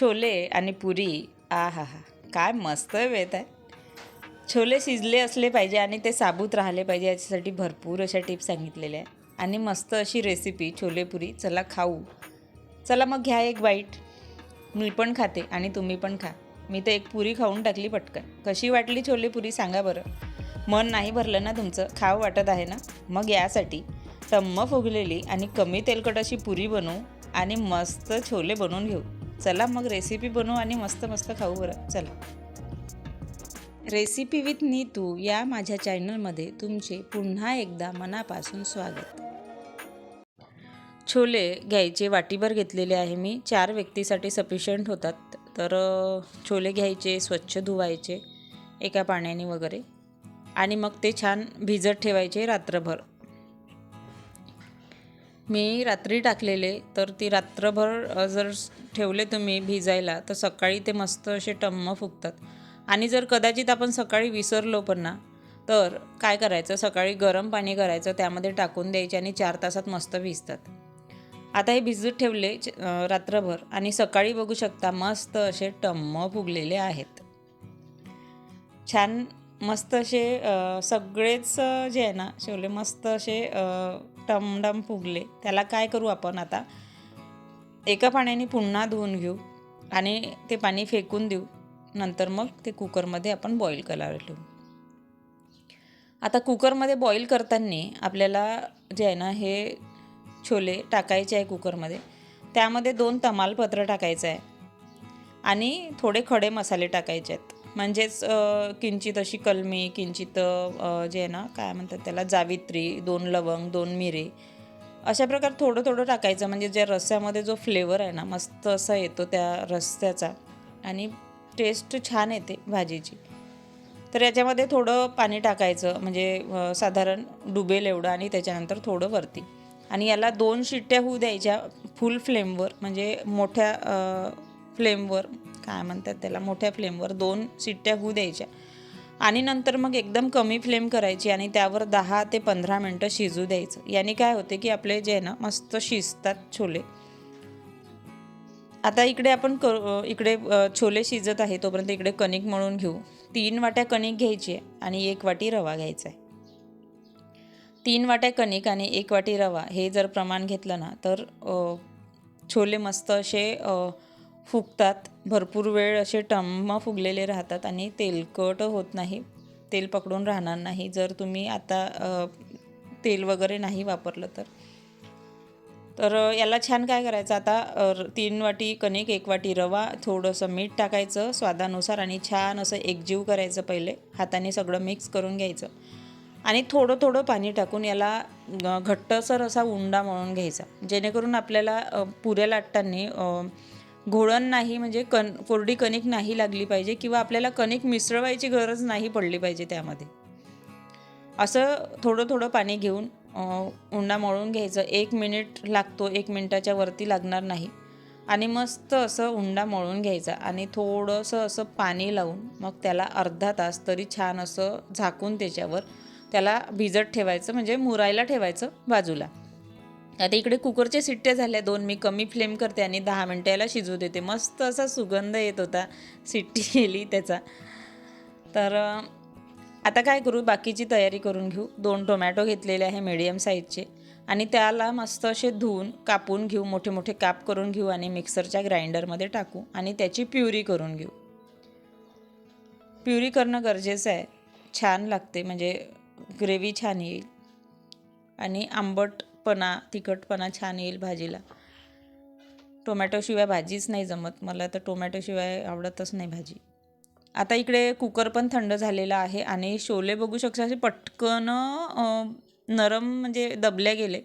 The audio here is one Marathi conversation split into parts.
छोले आणि पुरी आ हा हा काय मस्त वेत आहे छोले शिजले असले पाहिजे आणि ते साबूत राहिले पाहिजे याच्यासाठी भरपूर अशा टिप्स सांगितलेल्या आहे आणि मस्त अशी रेसिपी छोले पुरी चला खाऊ. चला मग घ्या एक बाईट मी पण खाते आणि तुम्ही पण खा. मी तर एक पुरी खाऊन टाकली पटकन. कशी वाटली छोले पुरी सांगा बरं. मन नाही भरलं ना तुमचं खाव वाटत आहे ना? मग यासाठी टम्म फुगलेली आणि कमी तेलकट अशी पुरी बनवू आणि मस्त छोले बनवून घेऊ. चला मग रेसिपी बनवू आणि मस्त मस्त खाऊ बरं. चला. रेसिपी विथ नीतू या माझ्या चॅनलमध्ये तुमचे पुन्हा एकदा मनापासून स्वागत. छोले घ्यायचे वाटीभर घेतलेले आहे मी. चार व्यक्तीसाठी सफिशियंट होतात. तर छोले घ्यायचे स्वच्छ धुवायचे एका पाण्याने वगैरे. आणि मग ते छान भिजत ठेवायचे रात्रभर. मी रात्री टाकलेले तर ती रात्रभर जर ठेवले तुम्ही भिजायला तर सकाळी ते मस्त असे टम्म फुगतात. आणि जर कदाचित आपण सकाळी विसरलो पण ना तर काय करायचं? सकाळी गरम पाणी करायचं त्यामध्ये टाकून द्यायचे आणि चार तासात मस्त भिजतात. आता हे भिजत ठेवले रात्रभर आणि सकाळी बघू शकता मस्त असे टम्म फुगलेले आहेत. छान मस्त असे सगळेच जे आहे ना शेवले मस्त असे टमडम फुगले. त्याला काय करू आपण आता? एका पाण्याने पुन्हा धुवून घेऊ आणि ते पाणी फेकून देऊ. नंतर मग ते कुकरमध्ये आपण बॉईल करायला ठेवू. आता कुकरमध्ये बॉईल करताना आपल्याला जे आहे ना हे छोले टाकायचे आहे कुकरमध्ये. त्यामध्ये दोन तमालपत्र टाकायचं आहे. आणि थोडे खडे मसाले टाकायचे आहेत. म्हणजेच किंचित अशी कलमी किंचित जे आहे ना काय म्हणतात त्याला जावित्री दोन लवंग दोन मिरे अशा प्रकार थोडं थोडं टाकायचं. म्हणजे ज्या रस्स्यामध्ये जो फ्लेवर आहे ना मस्त असा येतो त्या रस्स्याचा आणि टेस्ट छान येते भाजीची. तर याच्यामध्ये थोडं पाणी टाकायचं. म्हणजे साधारण डुबेल एवढं आणि त्याच्यानंतर थोडं वरती. आणि याला दोन शिट्ट्या होऊ द्यायच्या फुल फ्लेमवर म्हणजे मोठ्या फ्लेमवर काय म्हणतात त्याला मोठ्या फ्लेमवर दोन शिट्ट्या होऊ द्यायच्या. आणि नंतर मग एकदम कमी फ्लेम करायची आणि त्यावर दहा ते पंधरा मिनटं शिजू द्यायचं. याने काय होते की आपले जे आहे ना मस्त शिजतात छोले. आता इकडे आपण कर इकडे छोले शिजत आहे तोपर्यंत इकडे कणिक मळून घेऊ. तीन वाट्या कणिक घ्यायची आहे आणि एक वाटी रवा घ्यायचा आहे. तीन वाट्या कणिक आणि एक वाटी रवा हे जर प्रमाण घेतलं ना तर छोले मस्त असे फुगतात. भरपूर वेळ असे टम्मा फुगलेले राहतात आणि तेलकट होत नाही. तेल पकडून राहणार नाही. जर तुम्ही आता तेल वगैरे नाही वापरलं तर. तर याला छान काय करायचं? आता तीन वाटी कणिक एक वाटी रवा थोडंसं मीठ टाकायचं स्वादानुसार आणि छान असं एकजीव करायचं पहिले. हाताने सगळं मिक्स करून घ्यायचं. आणि थोडं थोडं पाणी टाकून याला घट्टसर असा उंडा मळून घ्यायचा. जेणेकरून आपल्याला पुऱ्या लाटताना घोळण नाही म्हणजे कण कोरडी कणिक नाही लागली पाहिजे किंवा आपल्याला कणिक मिसळवायची गरज नाही पडली पाहिजे त्यामध्ये. असं थोडं थोडं पाणी घेऊन उंडा मळून घ्यायचं. एक मिनिट लागतो एक मिनिटाच्या वरती लागणार नाही. आणि मस्त असं उंडा मळून घ्यायचा आणि थोडंसं असं पाणी लावून मग त्याला अर्धा तास तरी छान असं झाकून त्याच्यावर त्याला भिजत ठेवायचं म्हणजे मुरायला ठेवायचं बाजूला. आता इकडे कुकरचे सिट्टे झाले दोन मी कमी फ्लेम करते आणि दहा मिनटं याला शिजू देते. मस्त असा सुगंध येत होता सिट्टी गेली त्याचा. तर आता काय करू बाकीची तयारी करून घेऊ. दोन टोमॅटो घेतलेले आहे मिडियम साईजचे आणि त्याला मस्त असे धुवून कापून घेऊ मोठे मोठे काप करून घेऊ आणि मिक्सरच्या ग्राइंडरमध्ये टाकू आणि त्याची प्युरी करून घेऊ. प्युरी करणं गरजेचं आहे. छान लागते म्हणजे ग्रेव्ही छान येईल. आणि आंबट पणा तिखटपणा छान येईल भाजीला. टोमॅटोशिवाय भाजीच नाही जमत. मला तर टोमॅटोशिवाय आवडतच नाही भाजी. आता इकडे कुकर पण थंड झालेला आहे आणि शोले बघू शकता असे पटकन नरम म्हणजे दबल्या गेले.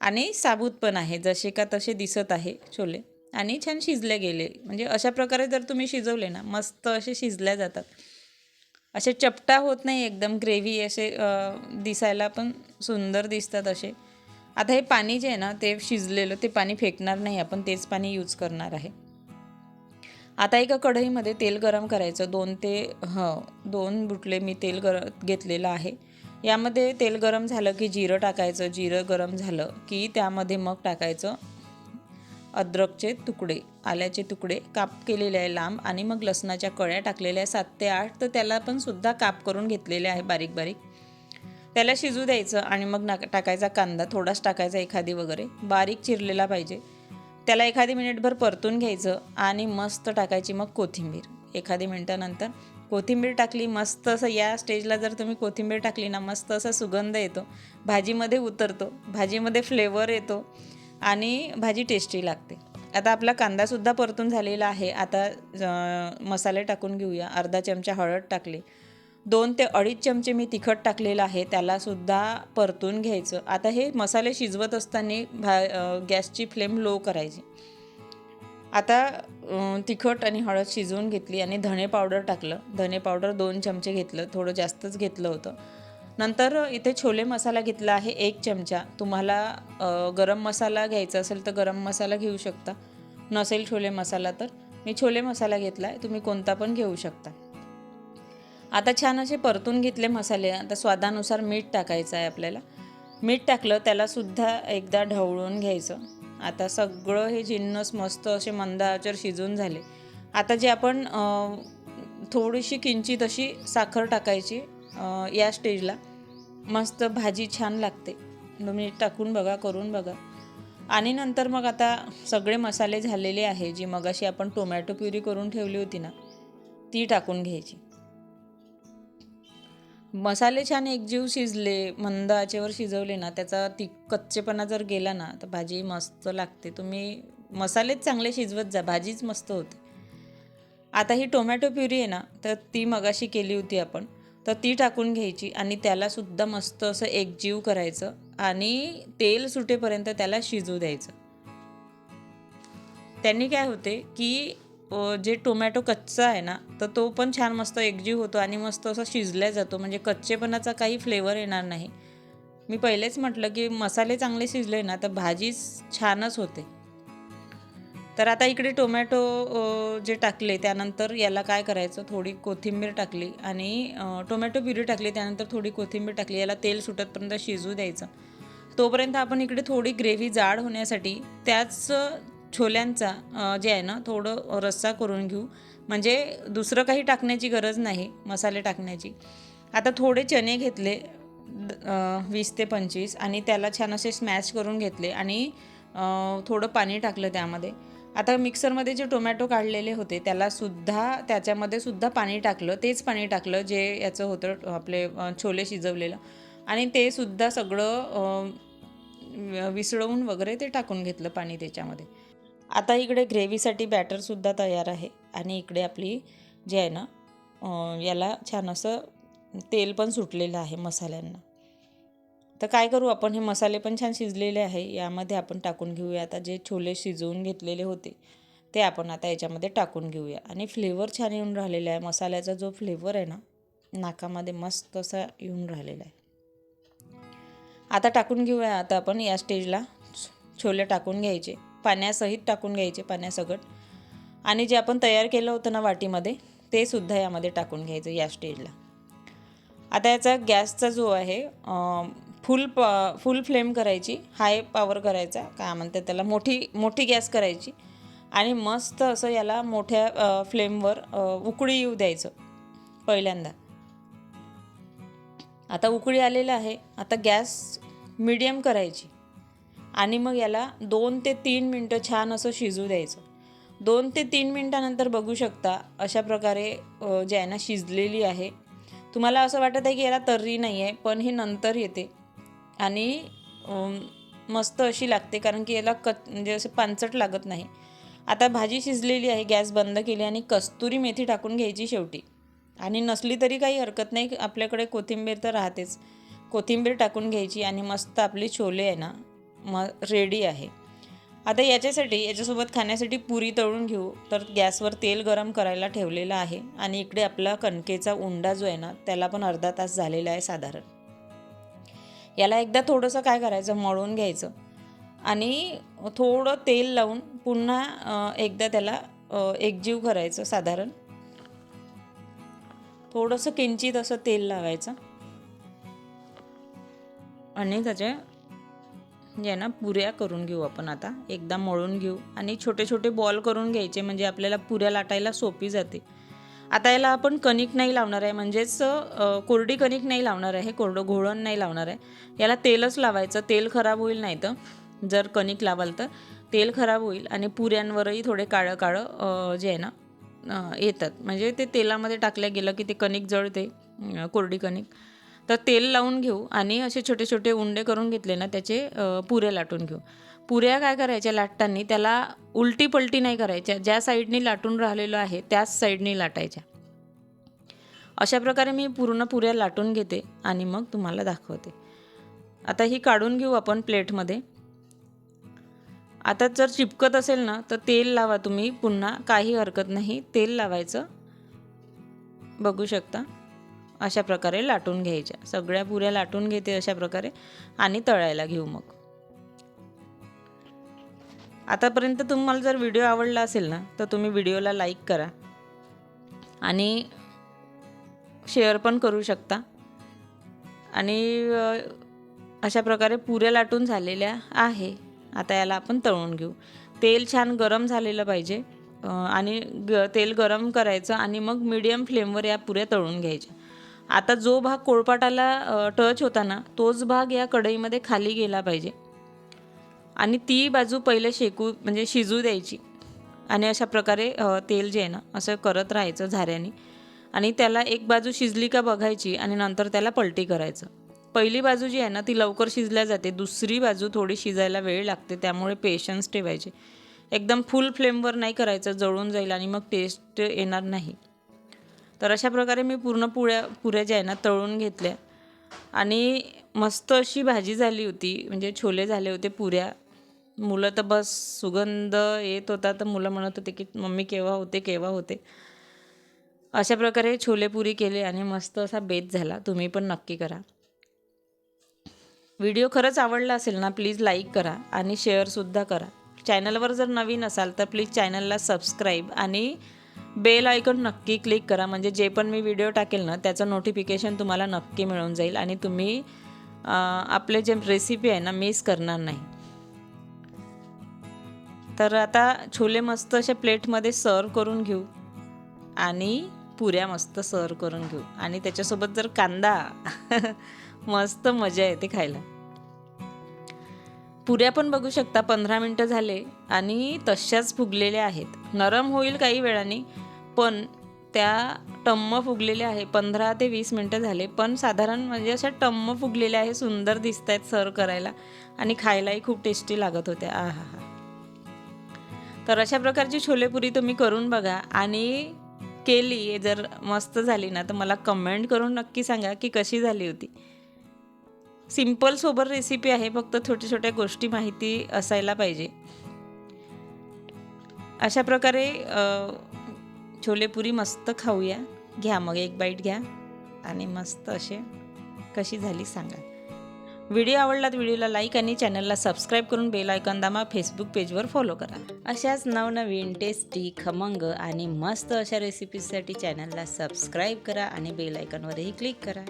आणि साबूत पण आहे जसे का तसे दिसत आहे छोले आणि छान शिजले गेले. म्हणजे अशा प्रकारे जर तुम्ही शिजवले ना मस्त असे शिजल्या जातात. असे चपटा होत नाही एकदम ग्रेव्ही असे दिसायला पण सुंदर दिसतात असे. आता हे पाणी जे आहे ना ते शिजलेलं ते पाणी फेकणार नाही आपण तेच पाणी यूज करणार आहे. आता एका कढईमध्ये तेल गरम करायचं. दोन ते ह दोन बुटले मी तेल गर घेतलेलं आहे. यामध्ये तेल गरम झालं की जिरं टाकायचं. जिरं गरम झालं की त्यामध्ये मग टाकायचं अद्रकचे तुकडे आल्याचे तुकडे. काप केलेले आहे लांब आणि मग लसणाच्या कळ्या टाकलेल्या आहे सात ते आठ तर त्याला पण सुद्धा काप करून घेतलेले आहे बारीक बारीक. त्याला शिजू द्यायचं आणि मग ना टाकायचा कांदा थोडाच टाकायचा एखादी वगैरे बारीक चिरलेला पाहिजे. त्याला एखादी मिनिटभर परतून घ्यायचं आणि मस्त टाकायची मग कोथिंबीर. एखादी मिनटानंतर कोथिंबीर टाकली मस्त असं या स्टेजला जर तुम्ही कोथिंबीर टाकली ना मस्त असा सुगंध येतो. भाजीमध्ये उतरतो भाजीमध्ये फ्लेवर येतो आणि भाजी टेस्टी लागते. आता आपला कांदासुद्धा परतून झालेला आहे. आता मसाले टाकून घेऊया. अर्धा चमचा हळद टाकली. दोन ते अडीच चमचे मी तिखट टाकलेलं आहे त्यालासुद्धा परतून घ्यायचं. आता हे मसाले शिजवत असताना भा गॅसची फ्लेम लो करायची. आता तिखट आणि हळद शिजवून घेतली आणि धणे पावडर टाकलं. धणे पावडर दोन चमचे घेतलं थोडं जास्तच घेतलं होतं. नंतर इथे छोले मसाला घेतला आहे एक चमचा. तुम्हाला गरम मसाला घ्यायचा असेल तर गरम मसाला घेऊ शकता. नसेल छोले मसाला तर. मी छोले मसाला घेतला आहे तुम्ही कोणता पण घेऊ शकता. आता छान असे परतून घेतले मसाले. आता स्वादानुसार मीठ टाकायचं आहे आपल्याला. मीठ टाकलं त्यालासुद्धा एकदा ढवळून घ्यायचं. आता सगळं हे जिन्नस मस्त असे मंदाचर शिजून झाले. आता जे आपण थोडीशी किंचित अशी साखर टाकायची या स्टेजला मस्त भाजी छान लागते. तुम्ही टाकून बघा करून बघा. आणि नंतर मग आता सगळे मसाले झालेले आहे जी मगाशी आपण टोमॅटो प्युरी करून ठेवली होती ना ती टाकून घ्यायची. मसाले छान एकजीव शिजले मंद आचेवर शिजवले ना त्याचा ती कच्चेपणा जर गेला ना तर भाजी मस्त लागते. तुम्ही मसालेच चांगले शिजवत जा भाजीच मस्त होते. आता ही टोमॅटो प्युरी आहे ना तर ती मगाशी केली होती आपण. तर ती टाकून घ्यायची आणि त्यालासुद्धा मस्त असं एकजीव करायचं आणि तेल सुटेपर्यंत त्याला शिजू द्यायचं. त्यांनी काय होते की जे टोमॅटो कच्चा आहे ना तर तो पण छान मस्त एकजीव होतो आणि मस्त असा शिजला जातो. म्हणजे कच्चेपणाचा काही फ्लेवर येणार नाही. मी पहिलेच म्हटलं की मसाले चांगले शिजले ना तर भाजी छानच होते. तर आता इकडे टोमॅटो जे टाकले त्यानंतर याला काय करायचं? थोडी कोथिंबीर टाकली आणि टोमॅटो प्युरी टाकली त्यानंतर थोडी कोथिंबीर टाकली. याला तेल सुटतपर्यंत शिजू द्यायचं. तोपर्यंत आपण इकडे थोडी ग्रेव्ही जाड होण्यासाठी त्याच छोल्यांचा जे आहे ना थोडं रस्सा करून घेऊ. म्हणजे दुसरं काही टाकण्याची गरज नाही मसाले टाकण्याची. आता थोडे चणे घेतले वीस ते पंचवीस आणि त्याला छान असे स्मॅश करून घेतले आणि थोडं पाणी टाकलं त्यामध्ये. आता मिक्सरमध्ये जे टोमॅटो काढलेले होते त्यालासुद्धा त्याच्यामध्ये सुद्धा पाणी टाकलं तेच पाणी टाकलं जे याचं होतं आपले छोले शिजवलेलं. आणि ते सुद्धा सगळं विसळवून वगैरे ते टाकून घेतलं पाणी त्याच्यामध्ये. आता इकडे ग्रेव्हीसाठी बॅटरसुद्धा तयार आहे. आणि इकडे आपली जे आहे ना याला छान असं तेल पण सुटलेलं आहे मसाल्यांना. तर काय करू आपण हे मसाले पण छान शिजलेले आहे. यामध्ये आपण टाकून घेऊया. आता जे छोले शिजवून घेतलेले होते ते आपण आता याच्यामध्ये टाकून घेऊया. आणि फ्लेवर छान येऊन राहिलेला आहे. मसाल्याचा जो फ्लेवर आहे ना नाकामध्ये मस्त असा येऊन राहिलेला आहे. आता टाकून घेऊया. आता आपण या स्टेजला छोले टाकून घ्यायचे. पाण्यासहित टाकून घ्यायचे पाण्यासकट आणि जे आपण तयार केलं होतं ना वाटीमध्ये ते सुद्धा यामध्ये टाकून घ्यायचं या स्टेजला आता याचा गॅसचा जो आहे फुल प फुल फ्लेम करायची हाय पॉवर करायचा काय म्हणतात त्याला मोठी मोठी गॅस करायची. आणि मस्त असं याला मोठ्या फ्लेमवर उकळी येऊ द्यायचं पहिल्यांदा. आता उकळी आलेलं आहे आता गॅस मिडियम करायची. आणि मग याला दोन ते तीन मिनटं छान असं शिजू द्यायचं. दोन ते तीन मिनटानंतर बघू शकता अशा प्रकारे जे आहे ना शिजलेली आहे. तुम्हाला असं वाटत आहे की याला तर्री नाही आहे पण ही नंतर येते. आणि मस्त अशी लागते कारण की याला कच म्हणजे असं पानचट लागत नाही. आता भाजी शिजलेली आहे गॅस बंद केली आणि कस्तुरी मेथी टाकून घ्यायची शेवटी. आणि नसली तरी काही हरकत नाही आपल्याकडे कोथिंबीर तर राहतेच. कोथिंबीर टाकून घ्यायची आणि मस्त आपली छोले आहे ना म रेडी आहे. आता याच्यासाठी याच्यासोबत खाण्यासाठी पुरी तळून घेऊ. तर गॅसवर तेल गरम करायला ठेवलेलं आहे आणि इकडे आपला कणकेचा उंडा जो आहे ना त्याला पण अर्धा तास झालेला आहे साधारण. याला एकदा थोडंसं काय करायचं मळून घ्यायचं आणि थोडं तेल लावून पुन्हा एकदा त्याला एकजीव करायचं साधारण. थोडंसं किंचित असं तेल लावायचं. आणि त्याचे जे आहे ना पुऱ्या करून घेऊ आपण आता. एकदा मळून घेऊ आणि छोटे छोटे बॉल करून घ्यायचे म्हणजे आपल्याला पुऱ्या लाटायला सोपी जाते. आता याला आपण कणिक नाही लावणार आहे म्हणजेच कोरडी कणिक नाही लावणार आहे कोरडं घोळण नाही लावणार आहे. याला तेलच लावायचं तेल खराब होईल नाही तर. जर कणिक लावाल तर तेल खराब होईल आणि पुऱ्यांवरही थोडे काळं काळं जे आहे ना येतात. म्हणजे ते तेलामध्ये टाकल्या गेलं की ते कणिक जळते कोरडी कणिक. तर तेल लावून घेऊ आणि असे छोटे छोटे उंडे करून घेतले ना त्याचे पुऱ्या लाटून घेऊ. पुऱ्या काय करायच्या लाटताना त्याला उलटी पलटी नाही करायच्या ज्या साईडनी लाटून राहिलेलो आहे त्याच साईडनी लाटायच्या. अशा प्रकारे मी पूर्ण पुऱ्या लाटून घेते आणि मग तुम्हाला दाखवते. आता ही काढून घेऊ आपण प्लेटमध्ये. आता जर चिपकत असेल ना तर तेल लावा तुम्ही पुन्हा काही हरकत नाही तेल लावायचं. बघू शकता. अशा प्रकारे लाटून घ्यायच्या. सगळ्या पुऱ्या लाटून घेते अशा प्रकारे आणि तळायला घेऊ मग. आतापर्यंत तुम्हाला जर व्हिडिओ आवडला असेल ना तर तुम्ही व्हिडिओला लाईक करा आणि शेअर पण करू शकता. आणि अशा प्रकारे पुऱ्या लाटून झालेल्या आहे. आता याला आपण तळून घेऊ. तेल छान गरम झालेलं पाहिजे. आणि ग तेल गरम करायचं आणि मग मीडियम फ्लेमवर या पुऱ्या तळून घ्यायच्या. आता जो भाग कोळपाटाला टच होता ना तोच भाग या कढईमध्ये खाली गेला पाहिजे. आणि ती बाजू पहिले शेकू म्हणजे शिजू द्यायची. आणि अशा प्रकारे तेल जे आहे ना असं करत राहायचं झाऱ्याने. आणि त्याला एक बाजू शिजली का बघायची आणि नंतर त्याला पलटी करायचं. पहिली बाजू जी आहे ना ती लवकर शिजल्या जाते. दुसरी बाजू थोडी शिजायला वेळ लागते त्यामुळे पेशन्स ठेवायचे. एकदम फुल फ्लेमवर नाही करायचं जळून जाईल आणि मग टेस्ट येणार नाही. तर अशा प्रकारे मी पूर्ण पुऱ्या पुऱ्या ज्या आहे ना तळून घेतल्या. आणि मस्त अशी भाजी झाली होती म्हणजे छोले झाले होते पुऱ्या. मुलं तर बस सुगंध येत होता तर मुलं म्हणत होते की मम्मी केव्हा होते केव्हा होते? अशा प्रकारे छोले पुरी केले आणि मस्त असा बेत झाला. तुम्ही पण नक्की करा. व्हिडिओ खरंच आवडला असेल ना प्लीज लाईक करा आणि शेअरसुद्धा करा. चॅनलवर जर नवीन असाल तर प्लीज चॅनलला सबस्क्राईब आणि बेल आयकॉन नक्की क्लिक करा. म्हणजे जे पण मी व्हिडिओ टाकेल ना त्याचं नोटिफिकेशन तुम्हाला नक्की मिळून जाईल आणि तुम्ही आपले जे रेसिपी आहे ना मिस करणार नाही. तर आता छोले मस्त अशा प्लेटमध्ये सर्व करून घेऊ. आणि पुऱ्या मस्त सर्व करून घेऊ. आणि त्याच्यासोबत जर कांदा मस्त मजा येते खायला. पुऱ्या पण बघू शकता पंधरा मिनटं झाले आणि तशाच फुगलेल्या आहेत. नरम होईल काही वेळाने पण त्या टम्म फुगलेल्या आहे पंधरा ते वीस मिनटं झाले पण साधारण म्हणजे अशा टम्म फुगलेल्या आहे सुंदर दिसत आहेत सर्व करायला आणि खायलाही खूप टेस्टी लागत होत्या. आ हा हा तर अशा प्रकारची छोलेपुरी तुम्ही करून बघा आणि केली जर मस्त झाली ना तर मला कमेंट करून नक्की सांगा की कशी झाली होती. सिंपल सोबर रेसिपी आहे फक्त छोट्या छोट्या गोष्टी माहिती असायला पाहिजे. अशा प्रकारे छोलेपुरी मस्त खाऊया. घ्या मग एक बाईट घ्या. आणि मस्त असे कशी झाली सांगा. व्हिडिओ आवडला तर व्हिडिओला लाईक आणि चॅनलला सबस्क्राईब करून बेल आयकॉन दामा फेसबुक पेजवर फॉलो करा. अशाच नवनवीन टेस्टी खमंग आणि मस्त अशा रेसिपीजसाठी चॅनलला सबस्क्राईब करा आणि बेल आयकॉनवरही क्लिक करा.